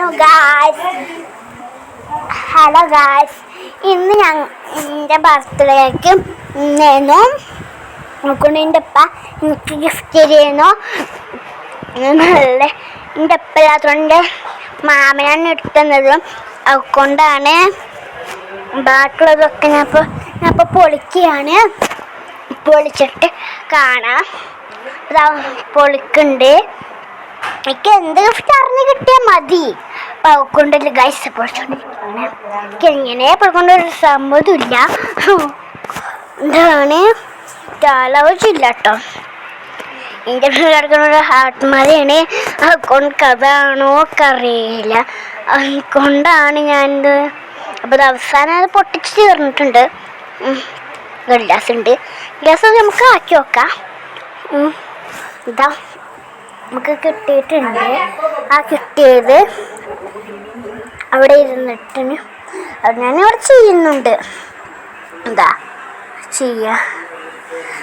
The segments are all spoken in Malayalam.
ഹലോ ഗായ്സ് ഹലോ ഗായ്സ് ഇന്ന് ഞാൻ എന്റെ ബർത്ത്ഡേക്ക് ഇന്നേന്നു നോക്കൊണ്ട് എന്റെ അപ്പ എനിക്ക് ഗിഫ്റ്റ് തരുന്നു നല്ല എന്റെ അപ്പ ഇല്ലാത്തതുകൊണ്ട് മാമനാണ് എടുത്തുന്നത് അതുകൊണ്ടാണ് ബാക്കിയുള്ളതൊക്കെ ഞാൻ ഇപ്പോൾ ഞാൻ ഇപ്പോൾ പൊളിക്കുകയാണ്. പൊളിച്ചിട്ട് കാണാം. പൊളിക്കുന്നുണ്ട്. എനിക്ക് എന്ത് ഗിഫ്റ്റ് അറിഞ്ഞ് കിട്ടിയാൽ മതി. കൊണ്ടല്ലേ ഗൈസ് പൊളിച്ചോണ്ടിരിക്കുകയാണ് എനിക്ക് എങ്ങനെ പൊളിക്കൊണ്ടൊരു സമ്മതമില്ല എന്താണ്? ആലോചിച്ചില്ല കേട്ടോ എന്റെ കിടക്കുന്ന ഒരു ഹാർട്ട് മലയാണ് അതുകൊണ്ട് കഥാണോ അറിയില്ല അതുകൊണ്ടാണ് ഞാനിത് അപ്പോൾ അവസാനം അത് പൊട്ടിച്ച് തീർന്നിട്ടുണ്ട്. ഗ്ലാസ് ഉണ്ട്. ഗ്ലാസ് നമുക്ക് ആക്കി വെക്കാം. ഇതാ. നമുക്ക് കിട്ടിയിട്ടുണ്ട്. ആ കിട്ടിയത് അവിടെ ഇരുന്നിട്ട് അത് ഞാൻ അവിടെ ചെയ്യുന്നുണ്ട്. എന്താ ചെയ്യാ.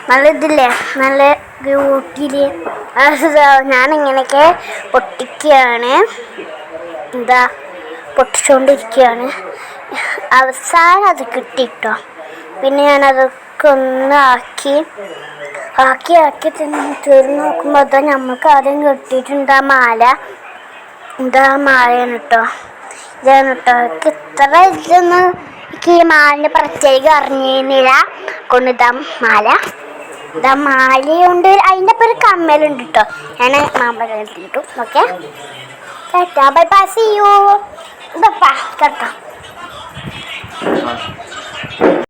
നല്ല ഇതില്ലേ? നല്ല ബ്യൂട്ടിയിൽ ഞാനിങ്ങനെയൊക്കെ പൊട്ടിക്കുകയാണ്. എന്താ പൊട്ടിച്ചുകൊണ്ടിരിക്കുകയാണ് അവസാനം അത് കിട്ടിയിട്ടോ പിന്നെ ഞാനതൊക്കെ ഒന്ന് ആക്കി ആക്കി ആക്കി തീർന്ന് നോക്കുമ്പോൾ അതാ നമുക്ക് ആദ്യം കിട്ടിയിട്ടുണ്ട് ആ മാല. ഇതാ മാലയാണ് കേട്ടോ ഇതാണ് കേട്ടോ എനിക്ക് ഇത്ര ഇതൊന്നും എനിക്ക് ഈ മാലിന്റെ പ്രത്യേകം അറിഞ്ഞിരുന്നില്ല. കൊണ്ട് ഇതാ മാല. ഇതാ മാലയുണ്ട്. അതിന്റെ ഒപ്പം ഒരു കമ്മലുണ്ട് കേട്ടോ ഞാൻ മാമ കിട്ടും ഓക്കെ? കേട്ടോ. ബൈ ബൈ സി യു ഇതപ്പാ കേട്ടോ.